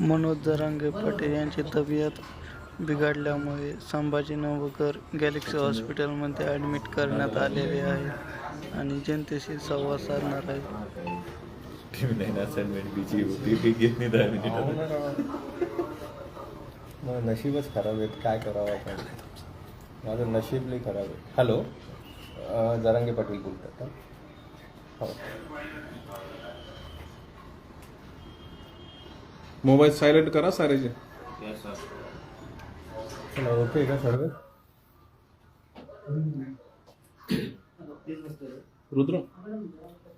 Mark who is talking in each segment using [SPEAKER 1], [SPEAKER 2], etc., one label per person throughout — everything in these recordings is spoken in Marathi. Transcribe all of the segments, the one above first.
[SPEAKER 1] मनोज जरांगे पाटील यांची तब्येत बिघडल्यामुळे संभाजी नवकर गॅलेक्सी हॉस्पिटलमध्ये ॲडमिट करण्यात आलेले आहे आणि जनतेशी संवाद साधणार आहे.
[SPEAKER 2] टीव्ही
[SPEAKER 3] नशीबच खराब आहेत. काय करावं आपण? माझं नशीब लई खराब आहे. हॅलो जरांगे पाटील बोलतात हो.
[SPEAKER 4] मोबाईल सायलेंट करा सारेचे.
[SPEAKER 3] चला ओके का सर्व?
[SPEAKER 4] रुद्र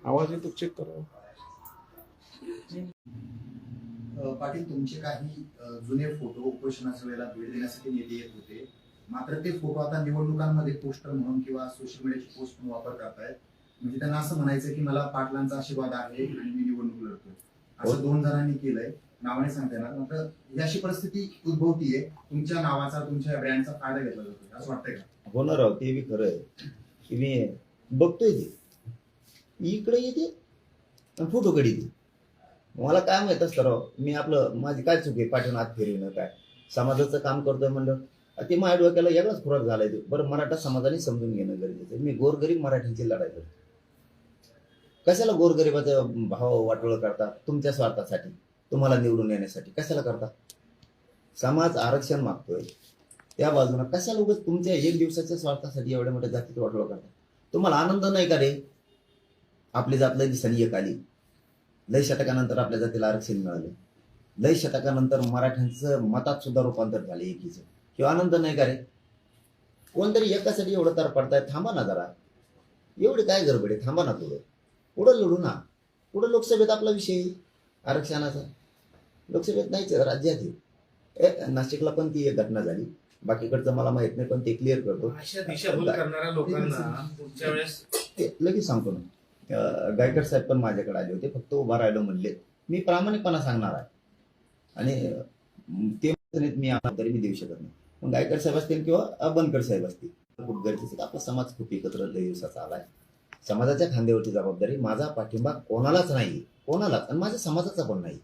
[SPEAKER 4] आवाज येतो चेक करा.
[SPEAKER 5] पाटील तुमचे काही जुने फोटो उपोषणाच्या वेळेला भेट देण्यासाठी नेते येत होते. मात्र ते फोटो आता निवडणुकांमध्ये पोस्टर म्हणून किंवा सोशल मीडियाची पोस्ट म्हणून वापर करतायत म्हणजे त्यांना असं म्हणायचं की मला पाटलांचा आशीर्वाद आहे आणि मी निवडणूक लढतोय. असं दोन जणांनी केलंय. नावाने सांगता येणार मात्र ही अशी परिस्थिती उद्भवतीये. तुमच्या नावाचा तुमच्या ब्रँडचा फायदा घेतला जातो. असं वाटतंय का?
[SPEAKER 6] होणार राव ते बी खरं आहे. की मी बघतोय ते. इकडे येते आणि फोटो काढते मला काय माहीत असतं राव मी आपलं माझी काय चुकी पाठवून आत फिरविणं काय? समाजाचं काम करतोय म्हणलं. ते माझ्या डोक्याला वेगळाच खुराक झालाय तो. बरं मराठा समाजाने समजून घेणं गरजेचं आहे. मी गोरगरीब मराठीची लढाई करतो. कशाला गोरगरिबाचा भाव वाटोळ करता? तुमच्या स्वार्थासाठी. तुम्हाला निवडून येण्यासाठी. कशाला करता? समाज आरक्षण मागतोय. त्या बाजूला कशा लोक तुमच्या एक दिवसाच्या स्वार्थासाठी एवढ्या मोठ्या जातीत वाटलो करतात? तुम्हाला आनंद नाही का रे? आपली जात लय दिसानी एक आली. लय शतकानंतर आपल्या जातीला आरक्षण मिळालं. लय शतकानंतर मराठ्यांचं मतात सुद्धा रूपांतर झाले एकीचं. किंवा आनंद नाही का रे? कोणतरी एकासाठी एवढं तर पडताय थांबा ना जरा. एवढी काय गडबड आहे? थांबा ना थोडं पुढं लढू ना. पुढं लोकसभेत आपला विषय आरक्षणाचा. लोकसभेत नाहीच राज्यात. ए, नाशिकला पण ती एक घटना झाली. बाकीकडचं मला माहीत नाही पण ते क्लिअर करतो. ते लगेच सांगतो ना. गायकर साहेब पण माझ्याकडे आले होते फक्त उभा राहिलो म्हणले. मी प्रामाणिकपणा सांगणार आहे. आणि ते मी आणा तरी मी देऊ शकत नाही. मग गायकर साहेब असतील किंवा बनकर साहेब असतील खूप गरजेचं आपला समाज खूप एकत्र दिवसाचा आलाय. समाजाच्या खांद्यावरची जबाबदारी माझा पाठिंबा कोणालाच नाही कोणालाच. आणि माझ्या समाजाचा पण नाही.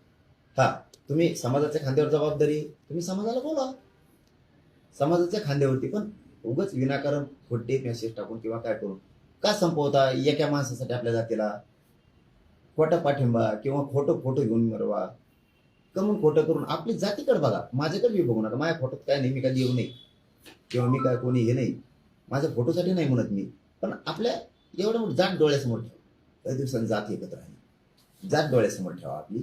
[SPEAKER 6] हा तुम्ही समाजाच्या खांद्यावर जबाबदारी तुम्ही समाजाला बोला समाजाच्या खांद्यावरती पण उगच विनाकारण खोटे मेसेज टाकून किंवा काय करून. का संपवता? एका माणसासाठी आपल्या जातीला खोटा पाठिंबा किंवा खोटं फोटो घेऊन मरवा. कमून खोटं करून आपली जातीकडे बघा. माझ्याकडे बी बघू नका. माझ्या फोटोत काय नाही मी कधी येऊ नये. किंवा मी काय कोणी हे नाही. माझ्या फोटोसाठी नाही म्हणत मी. पण आपल्या एवढं मोठं जात डोळ्यासमोर ठेवा. काही दिवसांनी जात एकत्र आहे जात डोळ्यासमोर ठेवा आपली.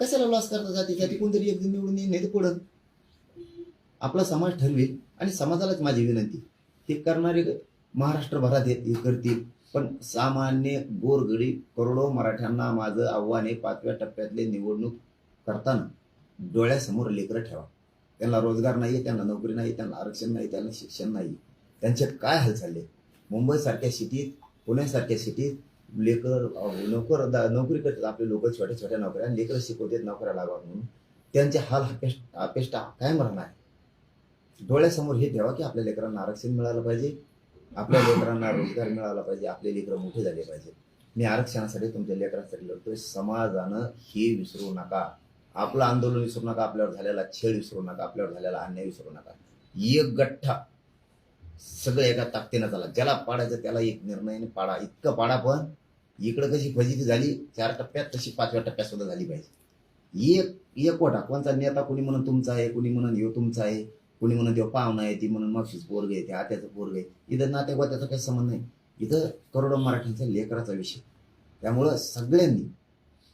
[SPEAKER 6] कशाला लॉस करता जाते? जाती कोणतरी एक दिन निवडून येईल नाही तर पुढं. आपला समाज ठरवेल आणि समाजालाच माझी विनंती. हे करणारे महाराष्ट्रभरात येत हे करतील. पण सामान्य गोरगडी करोडो मराठ्यांना माझं आव्हान आहे पाचव्या टप्प्यातले निवडणूक करताना डोळ्यासमोर लेकरं ठेवा. त्यांना रोजगार नाही त्यांना नोकरी नाही त्यांना आरक्षण नाही त्यांना शिक्षण नाही त्यांचे काय हाल चालले? मुंबईसारख्या सिटीत पुण्यासारख्या सिटीत लेकर नोकर दा- नोकरी करतात आपले लोक छोट्या छोट्या नोकऱ्या लेकर लेकरं शिकवतात नोकऱ्या लागावं म्हणून. त्यांचे हाल अपेष्ट अपेष्टा कायम राहणार. डोळ्यासमोर हे ठेवा की आपल्या लेकरांना आरक्षण मिळालं पाहिजे. आपल्या लेकरांना रोजगार मिळाला पाहिजे. आपले लेकरं मोठे झाले पाहिजे. मी आरक्षणासाठी तुमच्या लेकरांसाठी लढतोय. समाजानं हे विसरू नका. आपलं आंदोलन विसरू नका. आपल्यावर झालेला छेड विसरू नका. आपल्यावर झालेला अन्याय विसरू नका. एक गठ्ठा सगळं एका ताकदीनं झाला. ज्याला पाडायचं त्याला एक निर्णयाने पाडा. इतकं पाडा पण इकडं कशी फजिती झाली चार टप्प्यात तशी पाचव्या टप्प्यात सुद्धा झाली पाहिजे. एक एक कोटा कोणचा नेता कोणी म्हणून तुमचा आहे कोणी म्हणून यो तुमचा आहे कोणी म्हणून तो पाहुणा आहे ती म्हणून मावशीच पोरग आहे ते आत्याचं पोरग आहे. इथं नात्या काही संबंध नाही. इथं करोडो मराठ्यांचा लेकराचा विषय. त्यामुळं सगळ्यांनी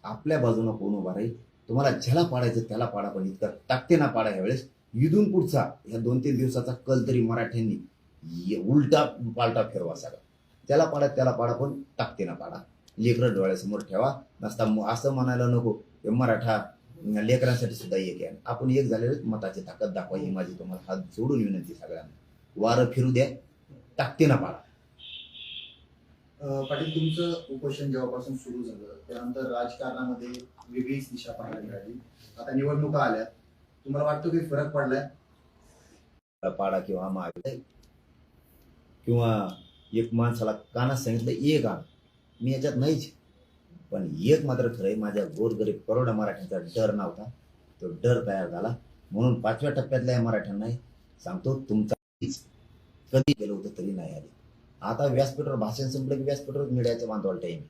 [SPEAKER 6] आपल्या बाजूनं कोण उभा राहील तुम्हाला ज्याला पाडायचं त्याला पाडा पण इतकं टाकते ना पाडा यावेळेस इथून पुढचा ह्या दोन तीन दिवसाचा कल तरी मराठ्यांनी ये- उलटा पालटा फिरवा सगळा. ज्याला पाडा त्याला पाडा पण टाकते ना पाडा. लेकरं डोळ्यासमोर ठेवा. नसता असं म्हणायला नको. हे मराठा लेकरांसाठी सुद्धा एक आहे. आपण एक झालेले मताची ताकद दाखवा. ही माझी तुम्हाला हात जोडून विनंती सगळ्यांना. वारं फिरू द्या. टाकते ना पाडा
[SPEAKER 5] अ, पाटील तुमचं उपोषण जेव्हापासून सुरू झालं त्यानंतर राजकारणामध्ये वेगळीच दिशा पाहायला मिळाली. आता निवडणुका आल्या. तुम्हाला वाटतं काही फरक पडलाय?
[SPEAKER 6] पाडा किंवा माग. किंवा एक माणसाला कानात सांगितलं एक आण. मी याच्यात नाहीच पण एक मात्र खरंय माझ्या गोरगरीब करोडा मराठ्यांचा डर नव्हता. तो डर तयार झाला. म्हणून पाचव्या टप्प्यातल्या या मराठ्यांनाही सांगतो तुमचा कधी गेलो होतं तरी नाही आले. आता व्यासपीठावर भाषण संपलं की व्यासपीठावर मिळायचं बांधवाला टाईम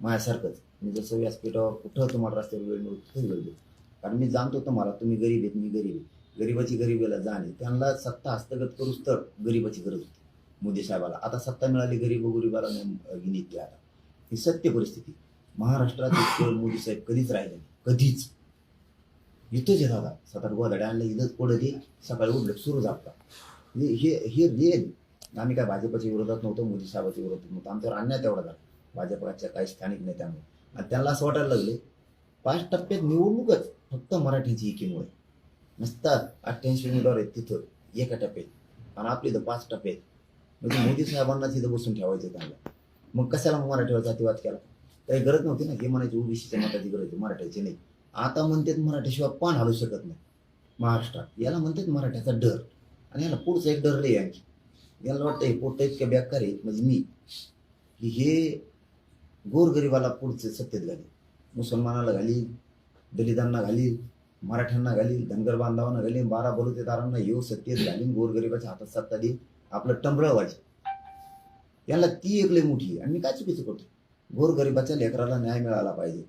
[SPEAKER 6] माझ्यासारखंच. मी जसं व्यासपीठावर कुठं तुम्हाला रस्त्यावर वेळ मिळतो तिथं वेळ देतो कारण मी जाणतो तुम्हाला तुम्ही गरीब आहेत मी गरीब आहे. गरिबाची गरिबीला जाणे त्यांना सत्ता हस्तगत करूच तर गरिबाची गरज होती. मोदी साहेबाला. आता सत्ता मिळाली गरीब गरिबाला गिनीतली आता. ही सत्य परिस्थिती. महाराष्ट्रात केवळ मोदी साहेब कधीच राहिले नाही. कधीच. इथंच येत आता सात आठ गोधड्या आणलं इथंच पुढे सकाळी उठलं सुरू झापता. हे हे हे रिअल आम्ही काय भाजपच्या विरोधात नव्हतो मोदी साहेबाच्या विरोधात नव्हतो. आमच्यावर अन्याय तेवढा झाला. भाजपच्या काही स्थानिक नेत्यांमुळे. आणि त्यांना असं वाटायला लागले पाच टप्प्यात निवडणूकच फक्त मराठीची एकीमुळे. नसतात अठ्ठ्याऐंशी उमेदवार आहेत तिथं एका टप्प्यात. आणि आपली तर पाच टप्प्यात म्हणजे मोदी साहेबांना तिथं बसून ठेवायचं त्यांना. मग कशाला मग मराठीवर जातीवाद केला? काही गरज नव्हती ना हे म्हणायची ओबीसीच्या मताची गरज आहे मराठ्याची नाही. आता म्हणतात मराठीशिवाय पान हलू शकत नाही महाराष्ट्रात. याला म्हणतात मराठ्याचा डर. आणि याला पुढचा एक डर लई आणखी. याला वाटतं हे पोट इतक्या बेकार आहे म्हणजे मी. की हे गोरगरिबाला पुढचे सत्तेत घाली मुसलमानाला घाली दलितांना घाली मराठ्यांना घाली धनगर बांधवांना घाली बारा बलुतेदारांना येऊ सत्तेत घालीन गोरगरिबाच्या हातात सत्ता देईन आपलं टंबळ व्हायचं याला ती एक लई मोठी आणि मी काय चुकीचं करतो? गोरगरिबाच्या लेकराला न्याय मिळाला पाहिजे.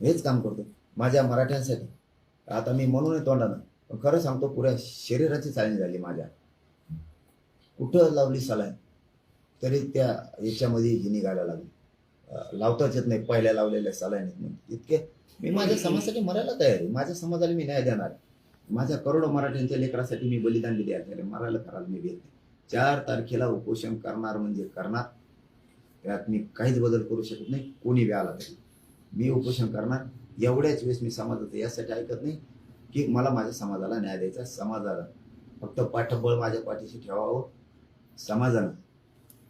[SPEAKER 6] हेच काम करतो. माझ्या मराठ्यांसाठी. आता मी म्हणून तोंडानं पण खरं सांगतो पुऱ्या शरीराची चालणी झाली माझ्या. कुठं लावली सलाय तरी त्या याच्यामध्ये ही निघायला लागली. लावताच येत नाही पहिल्या लावलेल्या सलाईन इतके मी माझ्या समाजासाठी मरायला तयार आहे. माझ्या समाजाला मी न्याय देणार माझ्या करोडो मराठ्यांच्या लेकरासाठी मी बलिदान दिले आहे. मरायला करायला मी भेट नाही. चार तारखेला उपोषण करणार म्हणजे करणार. त्यात मी काहीच बदल करू शकत नाही कोणी बी आला तरी. मी उपोषण करणार एवढ्याच वेळेस मी समाजाचं यासाठी ऐकत नाही की मला माझ्या समाजाला न्याय द्यायचा समाजाला. फक्त पाठबळ माझ्या पाठीशी ठेवावं समाजानं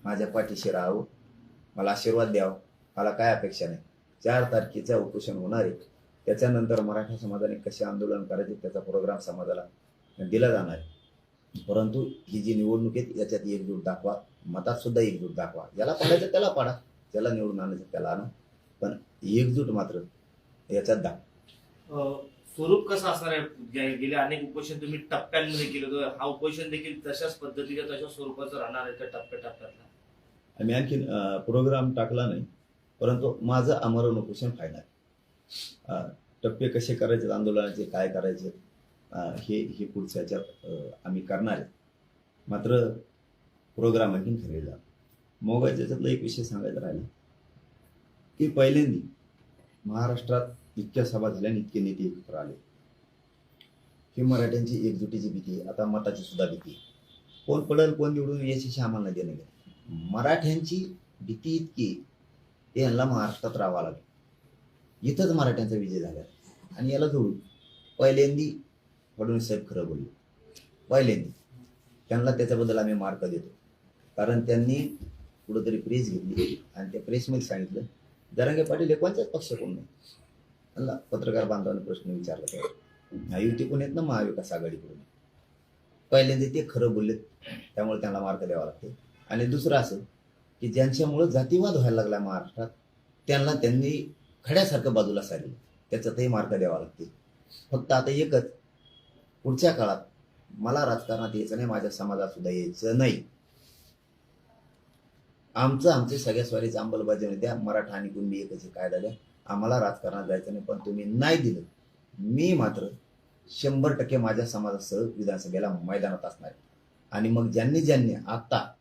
[SPEAKER 6] माझ्या पाठीशी राहावं मला आशीर्वाद द्यावा मला काय अपेक्षा नाही. चार तारखेचं उपोषण होणार आहे त्याच्यानंतर मराठा समाजाने कसे आंदोलन करायचे त्याचा प्रोग्राम समाजाला दिला जाणार आहे. परंतु ही जी निवडणूक आहे याच्यात एकजूट दाखवा मतात सुद्धा एकजूट दाखवा. ज्याला पाडायचं त्याला पाडा. ज्याला निवडून आणायचं त्याला आणा. पण एकजूट मात्र याच्यात दाखवा.
[SPEAKER 7] स्वरूप कसं असणार आहे? गे- गेले अनेक उपोषण तुम्ही टप्प्यांमध्ये केलं होतं. हा उपोषण देखील तशाच पद्धतीच्या तशाच स्वरूपाचं राहणार आहे त्या टप्प्या टप्प्यातला
[SPEAKER 6] आम्ही आणखीन प्रोग्राम टाकला नाही. परंतु माझं आमरण उपोषण फायनल टप्पे कसे करायचे आंदोलनाचे काय करायचे हे हे पुढच्या ह्याच्यात आम्ही करणार आहे. मात्र प्रोग्राम आणखीन ठरलेला मग याच्यातला एक विषय सांगायचा राहिला की पहिल्यांदी महाराष्ट्रात इतक्या सभा झाल्या आणि इतके नेते एकत्र आले. ही मराठ्यांची एकजुटीची भीती आता मताची सुद्धा भीती कोण पडेल कोण निवडून याच्याशी आम्हाला देणं गेलं मराठ्यांची भीती इतकी की यांना महाराष्ट्रात राहावं लागेल. इथंच मराठ्यांचा विजय झाला. आणि याला जोडून पहिल्यांदी फडणवीस साहेब खरं बोलले. पहिल्यांदी त्यांना त्याच्याबद्दल आम्ही मार्क देतो. कारण त्यांनी कुठंतरी प्रेस घेतली आणि त्या प्रेसमध्ये सांगितलं जरांगे पाटील हे कोणत्याच पक्ष कोण नाही. त्यांना पत्रकार बांधवाने प्रश्न विचारला त्या. युती कोण येत ना? महाविकास आघाडीकडून. पहिल्यांदा ते खरं बोलले. त्यामुळे त्यांना मार्क द्यावा लागते. आणि दुसरं असं की ज्यांच्यामुळं जातीवाद व्हायला लागला महाराष्ट्रात त्यांना त्यांनी खड्यासारखं बाजूला सारलं. त्याच्यातही मार्क द्यावा लागते फक्त आता एकच पुढच्या काळात मला राजकारणात यायचं नाही माझ्या समाजात सुद्धा यायचं नाही. आमचं आमचे सगळ्या स्वारीचं अंमलबजावणी द्या मराठा आणि कुणबी एकच काय कायदा द्या. आम्हाला राजकारणात जायचं नाही पण तुम्ही नाही दिलं. मी मात्र शंभर टक्के माझ्या समाजासह विधानसभेला मैदानात असणार आणि मग ज्यांनी ज्यांनी आता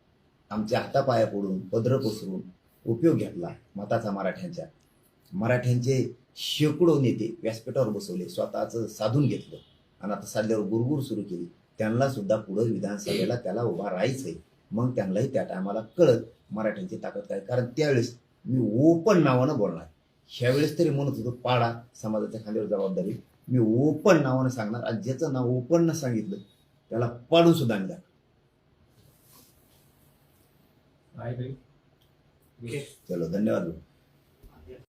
[SPEAKER 6] आमच्या हातापाया पडून पदर पसरून उपयोग घेतला मताचा मराठ्यांच्या मराठ्यांचे शेकडो नेते व्यासपीठावर बसवले स्वतःचं साधून घेतलं. आणि आता साधल्यावर गुरगुर सुरू केली. त्यांना सुद्धा पुढं विधानसभेला त्याला उभा राहायचंय. मग त्यांनाही त्या टायमाला कळत मराठ्यांची ताकद काय. कारण त्यावेळेस मी ओपन नावानं बोलणार. ह्यावेळेस तरी म्हणत होतो पाडा समाजाच्या खांद्यावर जबाबदारी. मी ओपन नावानं सांगणार. आणि ज्याचं नाव ओपन न सांगितलं त्याला पाडून सुद्धा आणलं चलो धन्यवाद.